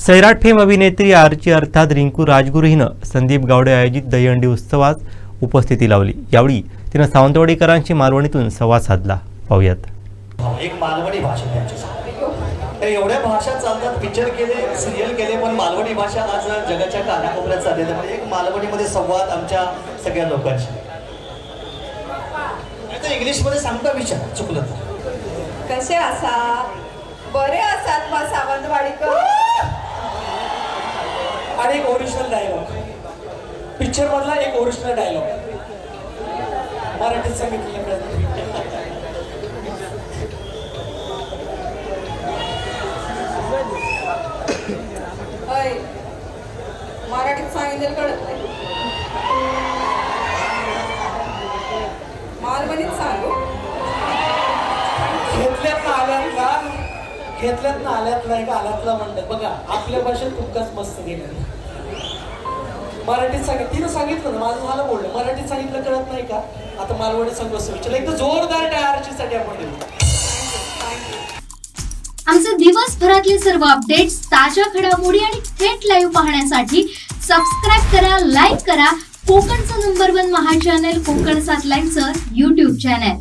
Sairat fame अभिनेत्री आरची अर्थात रिंकू राजगुरू हिनं संदीप गावडे आयोजित दहीहंडी उत्सवात उपस्थिती लावली. यावेळी तिनं सावंतवाडीकरांशी मालवणीतून संवाद साधला. पाहूयात. एक मालवणी भाषा त्यांची. एवढ्या भाषा चालतात. पिक्चर केले सिरियल केले पण मालवणी भाषा आज जगाच्या कानाकोपऱ्यात चालली. त्यामुळे एक मालवणीमध्ये संवाद आमच्या सगळ्या लोकांशी. आता इंग्लिशमध्ये सांगता विचार. चुकलं कसे असात? बरे असात मा आणि एक ओरिजिनल डायलॉग पिक्चर मधला एक ओरिजिनल डायलॉग मराठीत सांगितलेला प्रयत्न मराठीत सांगितलेलं कळत नाही. घेतल्यात ना आल्यातला एक आल्यातला म्हणतात. बघा आपल्या भाषेत तुमकाच मस्त गेलं मराठीत सांगितलं तिनं सांगितलं ना माझं झालं बोललं मराठीत सांगितलं कळत नाही का? आता मालवणी संघ विचारलं एकदा जोरदार टायरची साठी आपण देऊ. आमचे दिवसभरातले सर्व अपडेट्स ताज्या घडामोडी आणि थेट लाईव्ह पाहण्यासाठी सबस्क्राईब करा लाईक करा. कोकणचं नंबर वन महा चॅनल कोकण सात लाईनचं युट्यूब चॅनल